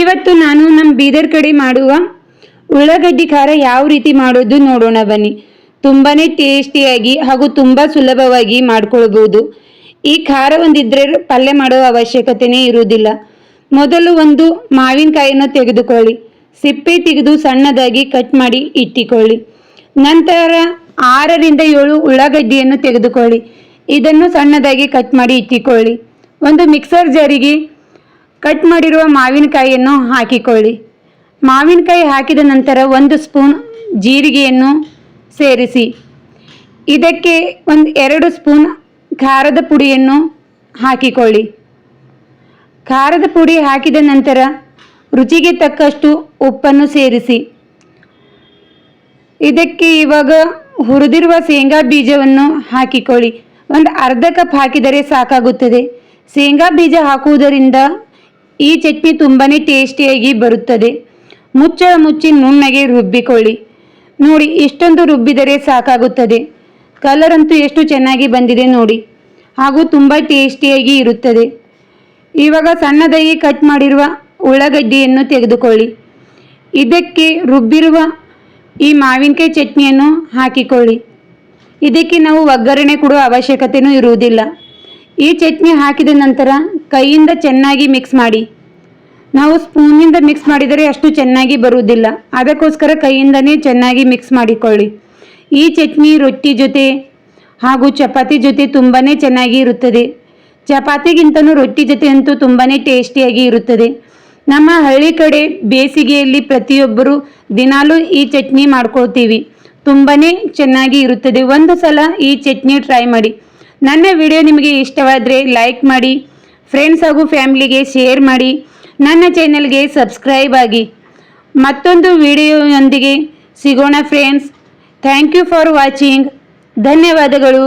ಇವತ್ತು ನಾನು ನಮ್ಮ ಬೀದರ್ ಕಡೆ ಮಾಡುವ ಉಳ್ಳಾಗಡ್ಡಿ ಖಾರ ಯಾವ ರೀತಿ ಮಾಡೋದು ನೋಡೋಣ ಬನ್ನಿ. ತುಂಬಾ ಟೇಸ್ಟಿಯಾಗಿ ಹಾಗೂ ತುಂಬ ಸುಲಭವಾಗಿ ಮಾಡ್ಕೊಳ್ಬೋದು. ಈ ಖಾರ ಒಂದಿದ್ರೆ ಪಲ್ಯ ಮಾಡೋ ಅವಶ್ಯಕತೆನೇ ಇರುವುದಿಲ್ಲ. ಮೊದಲು ಒಂದು ಮಾವಿನಕಾಯಿಯನ್ನು ತೆಗೆದುಕೊಳ್ಳಿ. ಸಿಪ್ಪೆ ತೆಗೆದು ಸಣ್ಣದಾಗಿ ಕಟ್ ಮಾಡಿ ಇಟ್ಟಿಕೊಳ್ಳಿ. ನಂತರ ಆರರಿಂದ ಏಳು ಉಳ್ಳಾಗಡ್ಡಿಯನ್ನು ತೆಗೆದುಕೊಳ್ಳಿ. ಇದನ್ನು ಸಣ್ಣದಾಗಿ ಕಟ್ ಮಾಡಿ ಇಟ್ಟಿಕೊಳ್ಳಿ. ಒಂದು ಮಿಕ್ಸರ್ ಜಾರಿಗೆ ಕಟ್ ಮಾಡಿರುವ ಮಾವಿನಕಾಯಿಯನ್ನು ಹಾಕಿಕೊಳ್ಳಿ. ಮಾವಿನಕಾಯಿ ಹಾಕಿದ ನಂತರ ಒಂದು ಸ್ಪೂನ್ ಜೀರಿಗೆಯನ್ನು ಸೇರಿಸಿ. ಇದಕ್ಕೆ ಒಂದು ಎರಡು ಸ್ಪೂನ್ ಖಾರದ ಪುಡಿಯನ್ನು ಹಾಕಿಕೊಳ್ಳಿ. ಖಾರದ ಪುಡಿ ಹಾಕಿದ ನಂತರ ರುಚಿಗೆ ತಕ್ಕಷ್ಟು ಉಪ್ಪನ್ನು ಸೇರಿಸಿ. ಇದಕ್ಕೆ ಇವಾಗ ಹುರಿದಿರುವ ಶೇಂಗಾ ಬೀಜವನ್ನು ಹಾಕಿಕೊಳ್ಳಿ. ಒಂದು ಅರ್ಧ ಕಪ್ ಹಾಕಿದರೆ ಸಾಕಾಗುತ್ತದೆ. ಶೇಂಗಾ ಬೀಜ ಹಾಕುವುದರಿಂದ ಈ ಚಟ್ನಿ ತುಂಬಾ ಟೇಸ್ಟಿಯಾಗಿ ಬರುತ್ತದೆ. ಮುಚ್ಚಳ ಮುಚ್ಚಿ ನುಣ್ಣಗೆ ರುಬ್ಬಿಕೊಳ್ಳಿ. ನೋಡಿ, ಇಷ್ಟೊಂದು ರುಬ್ಬಿದರೆ ಸಾಕಾಗುತ್ತದೆ. ಕಲರ್ ಅಂತೂ ಎಷ್ಟು ಚೆನ್ನಾಗಿ ಬಂದಿದೆ ನೋಡಿ. ಹಾಗೂ ತುಂಬ ಟೇಸ್ಟಿಯಾಗಿ ಇರುತ್ತದೆ. ಇವಾಗ ಸಣ್ಣದಾಗಿ ಕಟ್ ಮಾಡಿರುವ ಉಳ್ಳಾಗಡ್ಡಿಯನ್ನು ತೆಗೆದುಕೊಳ್ಳಿ. ಇದಕ್ಕೆ ರುಬ್ಬಿರುವ ಈ ಮಾವಿನಕಾಯಿ ಚಟ್ನಿಯನ್ನು ಹಾಕಿಕೊಳ್ಳಿ. ಇದಕ್ಕೆ ನಾವು ಒಗ್ಗರಣೆ ಕೊಡುವ ಅವಶ್ಯಕತೆಯೂ ಇರುವುದಿಲ್ಲ. ಈ ಚಟ್ನಿ ಹಾಕಿದ ನಂತರ ಕೈಯಿಂದ ಚೆನ್ನಾಗಿ ಮಿಕ್ಸ್ ಮಾಡಿ. ನಾವು ಸ್ಪೂನಿಂದ ಮಿಕ್ಸ್ ಮಾಡಿದರೆ ಅಷ್ಟು ಚೆನ್ನಾಗಿ ಬರುವುದಿಲ್ಲ. ಅದಕ್ಕೋಸ್ಕರ ಕೈಯಿಂದನೇ ಚೆನ್ನಾಗಿ ಮಿಕ್ಸ್ ಮಾಡಿಕೊಳ್ಳಿ. ಈ ಚಟ್ನಿ ರೊಟ್ಟಿ ಜೊತೆ ಹಾಗೂ ಚಪಾತಿ ಜೊತೆ ತುಂಬಾ ಚೆನ್ನಾಗಿ ಇರುತ್ತದೆ. ಚಪಾತಿಗಿಂತನೂ ರೊಟ್ಟಿ ಜೊತೆ ಅಂತೂ ತುಂಬಾ ಟೇಸ್ಟಿಯಾಗಿ ಇರುತ್ತದೆ. ನಮ್ಮ ಹಳ್ಳಿ ಕಡೆ ಬೇಸಿಗೆಯಲ್ಲಿ ಪ್ರತಿಯೊಬ್ಬರು ದಿನಾಲೂ ಈ ಚಟ್ನಿ ಮಾಡ್ಕೊಳ್ತೀವಿ. ತುಂಬಾ ಚೆನ್ನಾಗಿ ಇರುತ್ತದೆ. ಒಂದು ಸಲ ಈ ಚಟ್ನಿ ಟ್ರೈ ಮಾಡಿ. ನನ್ನ ವಿಡಿಯೋ ನಿಮಗೆ ಇಷ್ಟವಾದರೆ ಲೈಕ್ ಮಾಡಿ ಫ್ರೆಂಡ್ಸ್ ಹಾಗೂ ಫ್ಯಾಮಿಲಿಗೆ ಶೇರ್ ಮಾಡಿ, ನನ್ನ ಚಾನೆಲ್ಗೆ ಸಬ್ಸ್ಕ್ರೈಬ್ ಆಗಿ. ಮತ್ತೊಂದು ವಿಡಿಯೋಯೊಂದಿಗೆ ಸಿಗೋಣ friends thank you for watching ಧನ್ಯವಾದಗಳು.